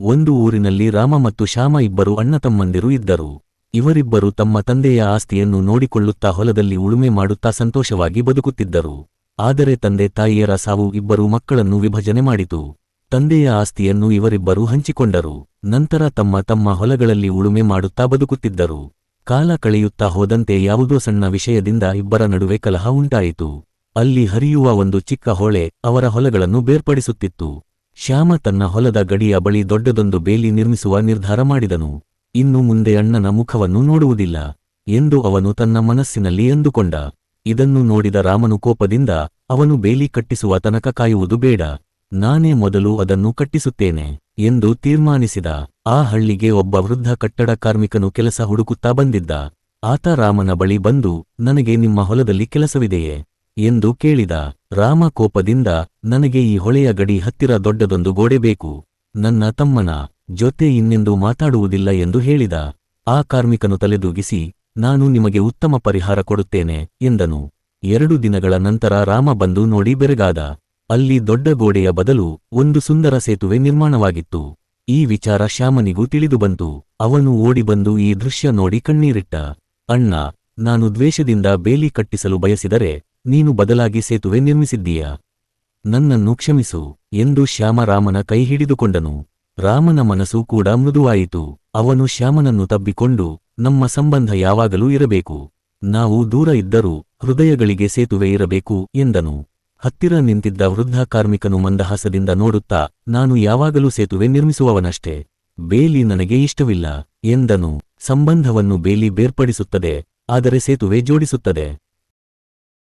ಒಂದು ಊರಿನಲ್ಲಿ ರಾಮ ಮತ್ತು ಶ್ಯಾಮ ಇಬ್ಬರು ಅಣ್ಣ ತಮ್ಮಂದಿರು ಇದ್ದರು. ಇವರಿಬ್ಬರು ತಮ್ಮ ತಂದೆಯ ಆಸ್ತಿಯನ್ನು ನೋಡಿಕೊಳ್ಳುತ್ತಾ ಹೊಲದಲ್ಲಿ ಉಳುಮೆ ಮಾಡುತ್ತಾ ಸಂತೋಷವಾಗಿ ಬದುಕುತ್ತಿದ್ದರು. ಆದರೆ ತಂದೆ ತಾಯಿಯರ ಸಾವು ಇಬ್ಬರು ಮಕ್ಕಳನ್ನು ವಿಭಜನೆ ಮಾಡಿತು. ತಂದೆಯ ಆಸ್ತಿಯನ್ನು ಇವರಿಬ್ಬರು ಹಂಚಿಕೊಂಡರು. ನಂತರ ತಮ್ಮ ತಮ್ಮ ಹೊಲಗಳಲ್ಲಿ ಉಳುಮೆ ಮಾಡುತ್ತಾ ಬದುಕುತ್ತಿದ್ದರು. ಕಾಲ ಕಳೆಯುತ್ತಾ ಹೋದಂತೆ ಯಾವುದೋ ಸಣ್ಣ ವಿಷಯದಿಂದ ಇಬ್ಬರ ನಡುವೆ ಕಲಹ ಉಂಟಾಯಿತು. ಅಲ್ಲಿ ಹರಿಯುವ ಒಂದು ಚಿಕ್ಕ ಹೊಳೆ ಅವರ ಹೊಲಗಳನ್ನು ಬೇರ್ಪಡಿಸುತ್ತಿತ್ತು. ಶ್ಯಾಮ ತನ್ನ ಹೊಲದ ಗಡಿಯ ಬಳಿ ದೊಡ್ಡದೊಂದು ಬೇಲಿ ನಿರ್ಮಿಸುವ ನಿರ್ಧಾರ ಮಾಡಿದನು. ಇನ್ನು ಮುಂದೆ ಅಣ್ಣನ ಮುಖವನ್ನು ನೋಡುವುದಿಲ್ಲ ಎಂದು ಅವನು ತನ್ನ ಮನಸ್ಸಿನಲ್ಲಿ ಎಂದುಕೊಂಡ ಇದನ್ನು ನೋಡಿದ ರಾಮನು ಕೋಪದಿಂದ, ಅವನು ಬೇಲಿ ಕಟ್ಟಿಸುವ ತನಕ ಕಾಯುವುದು ಬೇಡ, ನಾನೇ ಮೊದಲು ಅದನ್ನು ಕಟ್ಟಿಸುತ್ತೇನೆ ಎಂದು ತೀರ್ಮಾನಿಸಿದ. ಆ ಹಳ್ಳಿಗೆ ಒಬ್ಬ ವೃದ್ಧ ಕಟ್ಟಡ ಕಾರ್ಮಿಕನು ಕೆಲಸ ಹುಡುಕುತ್ತಾ ಬಂದಿದ್ದ. ಆತ ರಾಮನ ಬಳಿ ಬಂದು, ನನಗೆ ನಿಮ್ಮ ಹೊಲದಲ್ಲಿ ಕೆಲಸವಿದೆಯೇ? ಎಂದು ಕೇಳಿದ ರಾಮ ಕೋಪದಿಂದ, ನನಗೆ ಈ ಹೊಳೆಯ ಗಡಿ ಹತ್ತಿರ ದೊಡ್ಡದೊಂದು ಗೋಡೆ ಬೇಕು. ನನ್ನ ತಮ್ಮನ ಜೊತೆ ಇನ್ನೆಂದು ಮಾತಾಡುವುದಿಲ್ಲ ಎಂದು ಹೇಳಿದ. ಆ ಕಾರ್ಮಿಕನು ತಲೆದೂಗಿಸಿ, ನಾನು ನಿಮಗೆ ಉತ್ತಮ ಪರಿಹಾರ ಕೊಡುತ್ತೇನೆ ಎಂದನು. ಎರಡು ದಿನಗಳ ನಂತರ ರಾಮ ಬಂದು ನೋಡಿ ಬೆರಗಾದ. ಅಲ್ಲಿ ದೊಡ್ಡ ಗೋಡೆಯ ಬದಲು ಒಂದು ಸುಂದರ ಸೇತುವೆ ನಿರ್ಮಾಣವಾಗಿತ್ತು. ಈ ವಿಚಾರ ಶ್ಯಾಮನಿಗೂ ತಿಳಿದುಬಂತು ಅವನು ಓಡಿಬಂದು ಈ ದೃಶ್ಯ ನೋಡಿ ಕಣ್ಣೀರಿಟ್ಟ. ಅಣ್ಣ, ನಾನು ದ್ವೇಷದಿಂದ ಬೇಲಿ ಕಟ್ಟಿಸಲು ಬಯಸಿದರೆ ನೀನು ಬದಲಾಗಿ ಸೇತುವೆ ನಿರ್ಮಿಸಿದ್ದೀಯಾ? ನನ್ನನ್ನು ಕ್ಷಮಿಸು ಎಂದು ಶ್ಯಾಮರಾಮನ ಕೈ ಹಿಡಿದುಕೊಂಡನು. ರಾಮನ ಮನಸ್ಸು ಕೂಡ ಮೃದುವಾಯಿತು. ಅವನು ಶ್ಯಾಮನನ್ನು ತಬ್ಬಿಕೊಂಡು, ನಮ್ಮ ಸಂಬಂಧ ಯಾವಾಗಲೂ ಇರಬೇಕು. ನಾವು ದೂರ ಇದ್ದರೂ ಹೃದಯಗಳಿಗೆ ಸೇತುವೆ ಇರಬೇಕು ಎಂದನು. ಹತ್ತಿರ ನಿಂತಿದ್ದ ವೃದ್ಧ ಕಾರ್ಮಿಕನು ಮಂದಹಾಸದಿಂದ ನೋಡುತ್ತಾ, ನಾನು ಯಾವಾಗಲೂ ಸೇತುವೆ ನಿರ್ಮಿಸುವವನಷ್ಟೇ. ಬೇಲಿ ನನಗೆ ಇಷ್ಟವಿಲ್ಲ ಎಂದನು. ಸಂಬಂಧವನ್ನು ಬೇಲಿ ಬೇರ್ಪಡಿಸುತ್ತದೆ, ಆದರೆ ಸೇತುವೆ ಜೋಡಿಸುತ್ತದೆ.